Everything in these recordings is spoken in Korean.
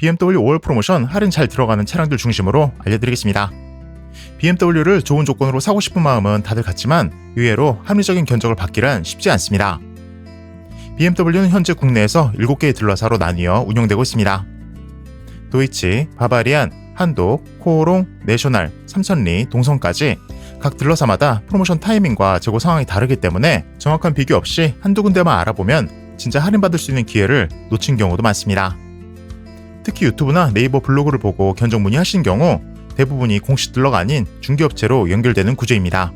BMW 5월 프로모션 할인 잘 들어가는 차량들 중심으로 알려드리겠습니다. BMW를 좋은 조건으로 사고 싶은 마음은 다들 같지만 의외로 합리적인 견적을 받기란 쉽지 않습니다. BMW는 현재 국내에서 7개의 딜러사로 나뉘어 운영되고 있습니다. 도이치, 바바리안, 한독, 코오롱, 내셔널, 삼천리, 동성까지 각 딜러사마다 프로모션 타이밍과 재고 상황이 다르기 때문에 정확한 비교 없이 한두 군데만 알아보면 진짜 할인받을 수 있는 기회를 놓친 경우도 많습니다. 특히 유튜브나 네이버 블로그를 보고 견적 문의하신 경우 대부분이 공식 딜러가 아닌 중개업체로 연결되는 구조입니다.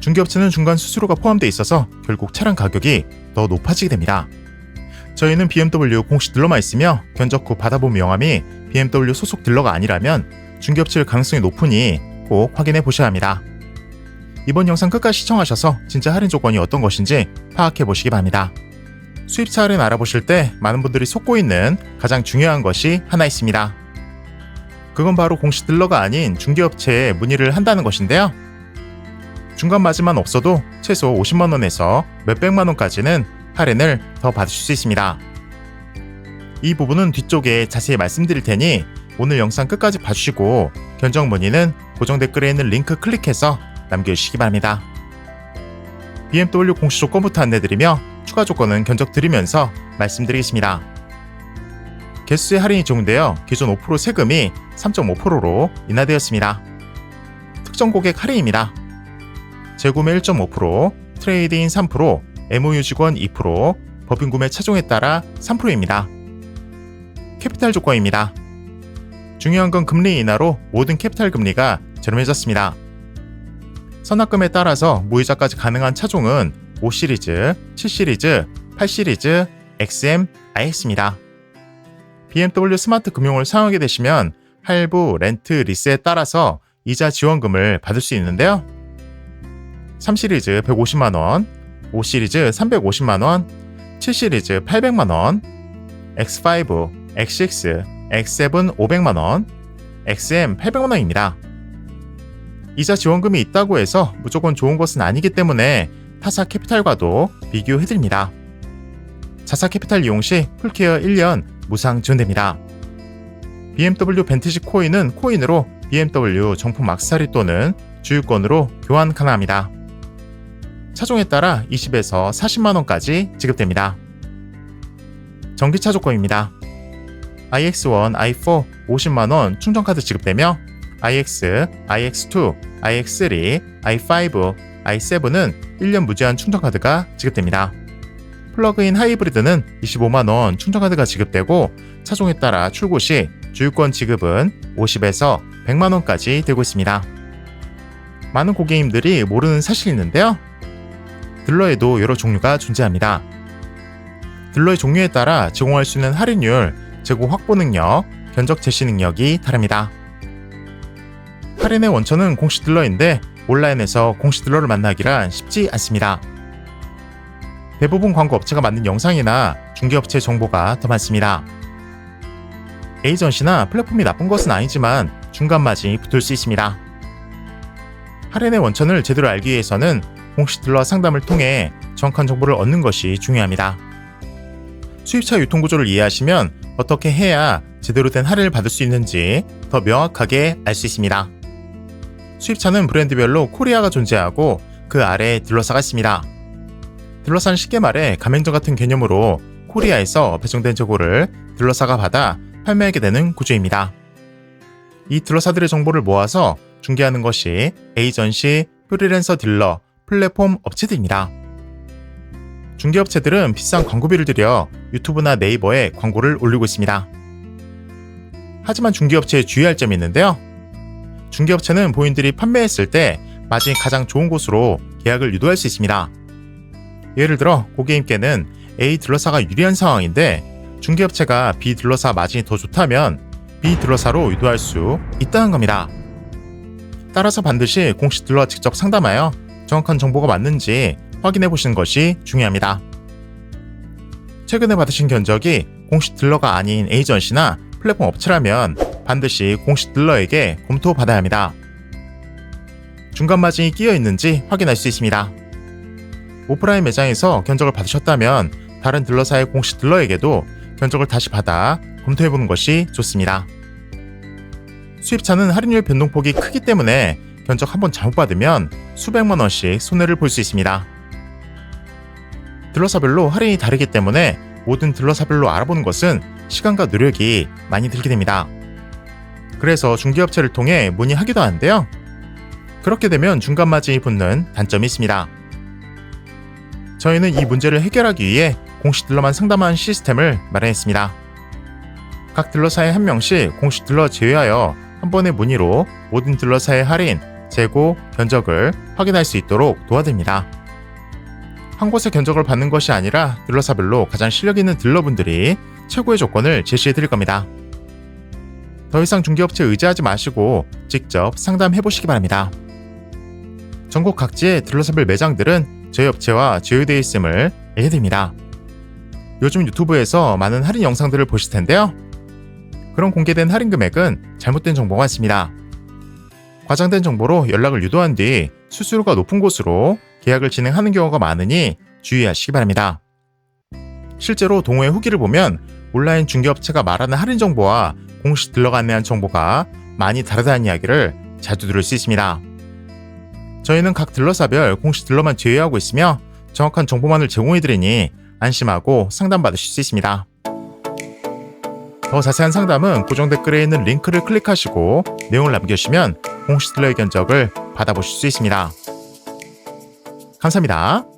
중개업체는 중간 수수료가 포함되어 있어서 결국 차량 가격이 더 높아지게 됩니다. 저희는 BMW 공식 딜러만 있으며 견적 후 받아본 명함이 BMW 소속 딜러가 아니라면 중개업체일 가능성이 높으니 꼭 확인해 보셔야 합니다. 이번 영상 끝까지 시청하셔서 진짜 할인 조건이 어떤 것인지 파악해 보시기 바랍니다. 수입차 할인 알아보실 때 많은 분들이 속고 있는 가장 중요한 것이 하나 있습니다. 그건 바로 공식 딜러가 아닌 중개업체에 문의를 한다는 것인데요. 중간 마진만 없어도 최소 50만원에서 몇백만원까지는 할인을 더 받으실 수 있습니다. 이 부분은 뒤쪽에 자세히 말씀드릴 테니 오늘 영상 끝까지 봐주시고 견적 문의는 고정 댓글에 있는 링크 클릭해서 남겨주시기 바랍니다. BMW 공시 조건부터 안내드리며 추가 조건은 견적 드리면서 말씀드리겠습니다. 개수의 할인이 적용되어 기존 5% 세금이 3.5%로 인하되었습니다. 특정 고객 할인입니다. 재구매 1.5%, 트레이드인 3%, MOU 직원 2%, 법인 구매 차종에 따라 3%입니다. 캐피탈 조건입니다. 중요한 건 금리 인하로 모든 캐피탈 금리가 저렴해졌습니다. 선납금에 따라서 무이자까지 가능한 차종은 5시리즈, 7시리즈, 8시리즈, XM, IX입니다. BMW 스마트 금융을 사용하게 되시면 할부, 렌트, 리스에 따라서 이자 지원금을 받을 수 있는데요. 3시리즈 150만원, 5시리즈 350만원, 7시리즈 800만원, X5, X6, X7 500만원, XM 800만원입니다. 이자 지원금이 있다고 해서 무조건 좋은 것은 아니기 때문에 타사 캐피탈과도 비교해드립니다. 자사 캐피탈 이용 시 풀케어 1년 무상 지원됩니다. BMW 벤티지 코인은 코인으로 BMW 정품 막사리 또는 주유권으로 교환 가능합니다. 차종에 따라 20에서 40만원까지 지급됩니다. 전기차 조건입니다. iX1, i4 50만원 충전카드 지급되며 iX, iX2, iX3, i5, i7은 1년 무제한 충전 카드가 지급됩니다. 플러그인 하이브리드는 25만원 충전 카드가 지급되고 차종에 따라 출고 시 주유권 지급은 50에서 100만원까지 되고 있습니다. 많은 고객님들이 모르는 사실이 있는데요. 딜러에도 여러 종류가 존재합니다. 딜러의 종류에 따라 제공할 수 있는 할인율, 재고 확보 능력, 견적 제시 능력이 다릅니다. 할인의 원천은 공식 딜러인데 온라인에서 공식 딜러를 만나기란 쉽지 않습니다. 대부분 광고 업체가 만든 영상이나 중개업체 정보가 더 많습니다. 에이전시나 플랫폼이 나쁜 것은 아니지만 중간 마진이 붙을 수 있습니다. 할인의 원천을 제대로 알기 위해서는 공식 딜러 상담을 통해 정확한 정보를 얻는 것이 중요합니다. 수입차 유통 구조를 이해하시면 어떻게 해야 제대로 된 할인을 받을 수 있는지 더 명확하게 알 수 있습니다. 수입차는 브랜드별로 코리아가 존재하고 그 아래에 딜러사가 있습니다. 딜러사는 쉽게 말해 가맹점 같은 개념으로 코리아에서 배정된 재고를 딜러사가 받아 판매하게 되는 구조입니다. 이 딜러사들의 정보를 모아서 중개하는 것이 에이전시, 프리랜서 딜러, 플랫폼 업체들입니다. 중개업체들은 비싼 광고비를 들여 유튜브나 네이버에 광고를 올리고 있습니다. 하지만 중개업체에 주의할 점이 있는데요. 중개업체는 본인들이 판매했을 때 마진이 가장 좋은 곳으로 계약을 유도할 수 있습니다. 예를 들어 고객님께는 A 딜러사가 유리한 상황인데 중개업체가 B 딜러사 마진이 더 좋다면 B 딜러사로 유도할 수 있다는 겁니다. 따라서 반드시 공식 딜러와 직접 상담하여 정확한 정보가 맞는지 확인해 보시는 것이 중요합니다. 최근에 받으신 견적이 공식 딜러가 아닌 에이전시나 플랫폼 업체라면 반드시 공식 딜러에게 검토받아야 합니다. 중간 마진이 끼어 있는지 확인할 수 있습니다. 오프라인 매장에서 견적을 받으셨다면 다른 딜러사의 공식 딜러에게도 견적을 다시 받아 검토해보는 것이 좋습니다. 수입차는 할인율 변동폭이 크기 때문에 견적 한 번 잘못 받으면 수백만 원씩 손해를 볼 수 있습니다. 딜러사별로 할인이 다르기 때문에 모든 딜러사별로 알아보는 것은 시간과 노력이 많이 들게 됩니다. 그래서 중개업체를 통해 문의하기도 하는데요. 그렇게 되면 중간 마진이 붙는 단점이 있습니다. 저희는 이 문제를 해결하기 위해 공식 딜러만 상담하는 시스템을 마련했습니다. 각 딜러사에 한 명씩 공식 딜러 제외하여 한 번의 문의로 모든 딜러사의 할인, 재고, 견적을 확인할 수 있도록 도와드립니다. 한 곳에 견적을 받는 것이 아니라 딜러사별로 가장 실력 있는 딜러분들이 최고의 조건을 제시해 드릴 겁니다. 더 이상 중개업체 의지하지 마시고 직접 상담해 보시기 바랍니다. 전국 각지의 딜러사별 매장들은 저희 업체와 제휴되어 있음을 알려드립니다. 요즘 유튜브에서 많은 할인 영상들을 보실 텐데요. 그런 공개된 할인 금액은 잘못된 정보가 있습니다. 과장된 정보로 연락을 유도한 뒤 수수료가 높은 곳으로 계약을 진행하는 경우가 많으니 주의하시기 바랍니다. 실제로 동호회 후기를 보면 온라인 중개업체가 말하는 할인 정보와 공식 딜러가 안내한 정보가 많이 다르다는 이야기를 자주 들을 수 있습니다. 저희는 각 딜러사별 공식 딜러만 제외하고 있으며 정확한 정보만을 제공해드리니 안심하고 상담받으실 수 있습니다. 더 자세한 상담은 고정 댓글에 있는 링크를 클릭하시고 내용을 남겨주시면 공식 딜러의 견적을 받아보실 수 있습니다. 감사합니다.